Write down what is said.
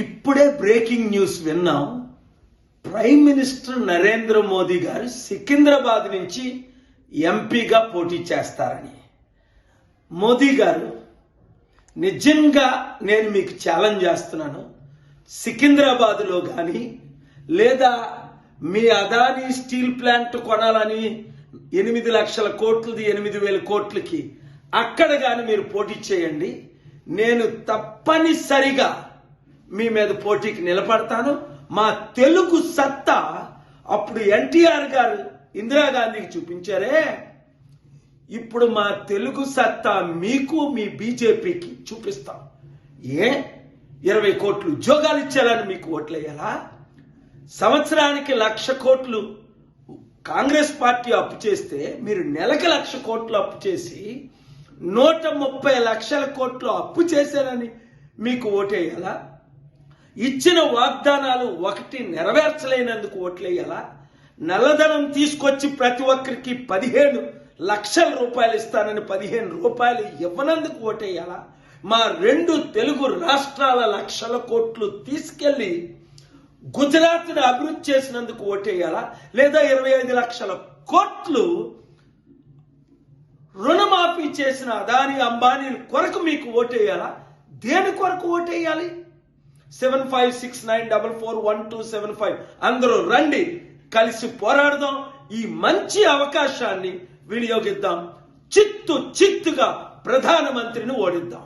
ఇప్పుడే breaking news విన్నాం. Prime minister Narendra Modi గారు సికింద్రాబాద్ నుంచి ఎంపీగా పోటీ చేస్తారని. మోదీ గారు నిజంగా నేను మీకు ఛాలెంజ్ చేస్తున్నాను. సికింద్రాబాద్లో కానీ లేదా మీ అదానీ స్టీల్ ప్లాంట్ కొనాలని ఎనిమిది లక్షల కోట్లది ఎనిమిది వేల కోట్లకి అక్కడ కానీ మీరు పోటీ చేయండి. నేను తప్పనిసరిగా మీ మీద పోటీకి నిలబడతాను. మా తెలుగు సత్తా అప్పుడు ఎన్టీఆర్ గారు ఇందిరాగాంధీకి చూపించారే. ఇప్పుడు మా తెలుగు సత్తా మీకు మీ బీజేపీకి చూపిస్తాం. ఏ? ఇరవై కోట్లు ఉద్యోగాలు ఇచ్చారని మీకు ఓట్లేయాలా? సంవత్సరానికి లక్ష కోట్లు కాంగ్రెస్ పార్టీ అప్పు చేస్తే మీరు నెలకి లక్ష కోట్లు అప్పు చేసి నూట ముప్పై లక్షల కోట్లు అప్పు చేశారని మీకు ఓటేయాలా? ఇచ్చిన వాగ్దానాలు ఒకటి నెరవేర్చలేనందుకు ఓట్లేయాలా? నల్లధనం తీసుకొచ్చి ప్రతి ఒక్కరికి పదిహేను లక్షల రూపాయలు ఇస్తానని పదిహేను రూపాయలు ఇవ్వనందుకు ఓటేయాలా? మా రెండు తెలుగు రాష్ట్రాల లక్షల కోట్లు తీసుకెళ్ళి గుజరాత్ని అభివృద్ధి చేసినందుకు ఓటేయాలా? లేదా ఇరవై ఐదు లక్షల కోట్లు రుణమాఫీ చేసిన అదాని అంబానీ కొరకు మీకు ఓటేయాలా? దేని కొరకు ఓటేయాలి? Seven five six nine double four one two seven five అందరూ రండి కలిసి పోరాడదాం. ఈ మంచి అవకాశాన్ని వినియోగిద్దాం. చిత్తు చిత్తుగా ప్రధానమంత్రిని ఓడిద్దాం.